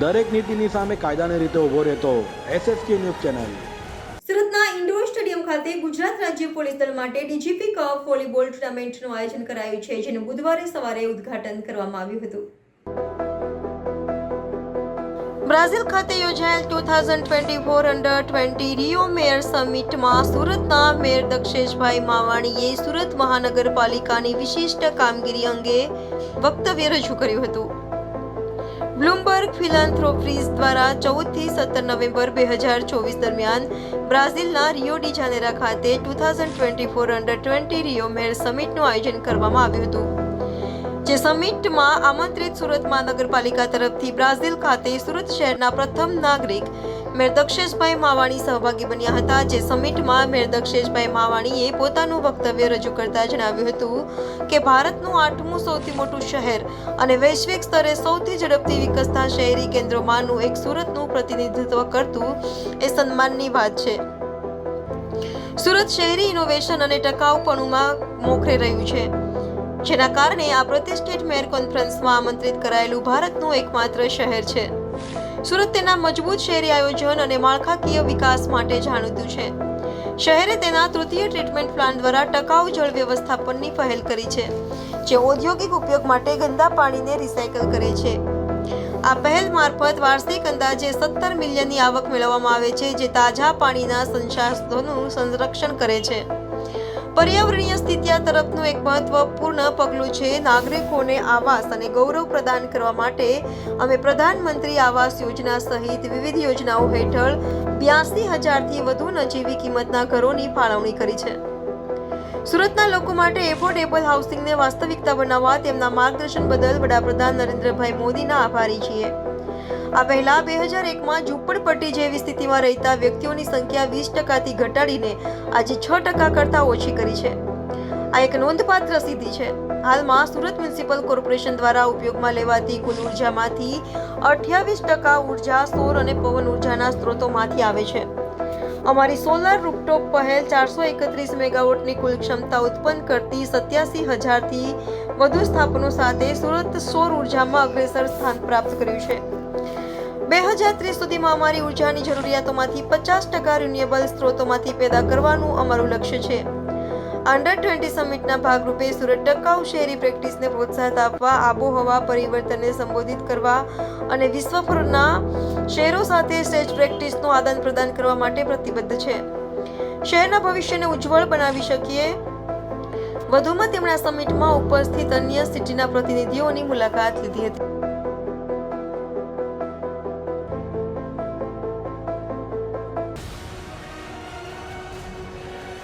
દરેક નીતિની સામે કાયદાની રીતે ઊભો રહેતો એસએસકે ન્યૂઝ ચેનલ. સુરતના ઇન્ડોર સ્ટેડિયમ ખાતે ગુજરાત રાજ્ય પોલીસ દળ માટે ડીજીપી કપ વોલીબોલ ટુર્નામેન્ટનું આયોજન કરાયું છે જેનું બુધવારે સવારે ઉદ્ઘાટન કરવામાં આવ્યું હતું. બ્રાઝિલ ખાતે યોજાયેલ two thousand twenty four under twenty Rio mayor સમિટમાં સુરતના મેયર દક્ષેશભાઈ માવાણીએ સુરત મહાનગરપાલિકાની વિશિષ્ટ કામગીરી અંગે વક્તવ્ય રજૂ કર્યું હતું. બ્લુમબર્ગ ફિલાન્થ્રોપીઝ દ્વારા ચૌદથી સત્તર નવેમ્બર બે હજાર ચોવીસ દરમિયાન બ્રાઝિલના રિયો ડી જાનેરા ખાતે two thousand twenty four under twenty Rio મેર સમિટનું આયોજન કરવામાં આવ્યું હતું. જે સમિટમાં આમંત્રિત સુરત મહાનગરપાલિકા તરફથી બ્રાઝિલ ખાતે સુરત શહેરના પ્રથમ નાગરિક મેર દક્ષેશભાઈ માવાણી સહભાગી બન્યા હતા. જે સમિટમાં મેરદક્ષેશભાઈ માવાણીએ પોતાનું વક્તવ્ય રજૂ કરતા જણાવ્યું હતું કે, ભારતનું આઠમું સૌથી મોટું શહેર અને વૈશ્વિક સ્તરે સૌથી ઝડપથી વિકસતા શહેરી કેન્દ્રોમાંનું એક સુરતનું પ્રતિનિધિત્વ કરતું એ સન્માનની વાત છે. સુરત શહેરી ઇનોવેશન અને ટકાઉપણુંમાં મોખરે રહ્યું છે. જેના કારણે આ પ્રતિષ્ઠિત મેયર કોન્ફરન્સમાં આમંત્રિત કરાયેલું ભારતનું એકમાત્ર શહેર છે. સુરત તેના મજબૂત શહેરી આયોજન અને માળખાકીય વિકાસ માટે જાણીતું છે. શહેરે તેના તૃતીય ટ્રીટમેન્ટ પ્લાન્ટ દ્વારા ટકાઉ જળ વ્યવસ્થાપનની પહેલ કરી છે, જે ઔદ્યોગિક ઉપયોગ માટે ગંદા પાણીને રિસાયકલ કરે છે. આ પહેલ મારફત વાર્ષિક અંદાજે સત્તર મિલિયનની આવક મેળવવામાં આવે છે, જે તાજા પાણીના સંસાધનોનું સંરક્ષણ કરે છે. પર્યાવરણીય સ્થિતિયા તરફનું એક મહત્વપૂર્ણ પગલું છે. નાગરિકોને આવાસ અને ગૌરવ પ્રદાન કરવા માટે અમે પ્રધાનમંત્રી આવાસ યોજના સહિત વિવિધ યોજનાઓ હેઠળ બ્યાસી હજારથી વધુ નજીવી કિંમતના ઘરોની ફાળવણી કરી છે. સુરતના લોકો માટે એફોર્ડેબલ હાઉસિંગને વાસ્તવિકતા બનાવવા તેમના માર્ગદર્શન બદલ વડાપ્રધાન નરેન્દ્રભાઈ મોદીના આભારી છીએ. આ પહેલા બે હજાર એકમાં ઝૂંપડપટ્ટી જેવી સ્થિતિમાં રહેતા વ્યક્તિઓની સંખ્યા વીસ ટકાથી ઘટાડીને આજે છ ટકા કરતાં ઓછી કરી છે. આ એક નોંધપાત્ર સિદ્ધિ છે. હાલમાં સુરત મ્યુનિસિપલ કોર્પોરેશન દ્વારા ઉપયોગમાં લેવાતી કુલ ઉર્જામાંથી અઠ્યાવીસ ટકા ઊર્જા, સૌર અને પવન ઉર્જાના સ્ત્રોતોમાંથી આવે છે. અમારી સોલાર રૂપટોપ પહેલ ચારસો એકત્રીસ મેગાવોટની કુલ ક્ષમતા ઉત્પન્ન કરતી સત્યાસી હજારથી વધુ સ્થાપનો સાથે સુરત સૌર ઉર્જામાં અગ્રેસર સ્થાન પ્રાપ્ત કર્યું છે. બે હજાર ત્રીસ સુધીમાં અમારી ઉર્જાની જરૂરિયાતોમાંથી પચાસ ટકા રિન્યુએબલ સ્ત્રોતોમાંથી પેદા કરવાનું અમારું લક્ષ્ય છે. અંડર ટ્વેન્ટી સમિટના ભાગરૂપે સુરત ટકાઉ શહેરી પ્રેક્ટિસને પ્રોત્સાહન આપવા, આબોહવા પરિવર્તનને સંબોધિત કરવા અને વિશ્વભરના શહેરો સાથે શ્રેષ્ઠ પ્રેક્ટિસનું આદાન પ્રદાન કરવા માટે પ્રતિબદ્ધ છે. શહેરના ભવિષ્યને ઉજ્જવળ બનાવી શકીએ. વધુમાં તેમણે સમિટમાં ઉપસ્થિત અન્ય સિટીના પ્રતિનિધિઓની મુલાકાત લીધી હતી.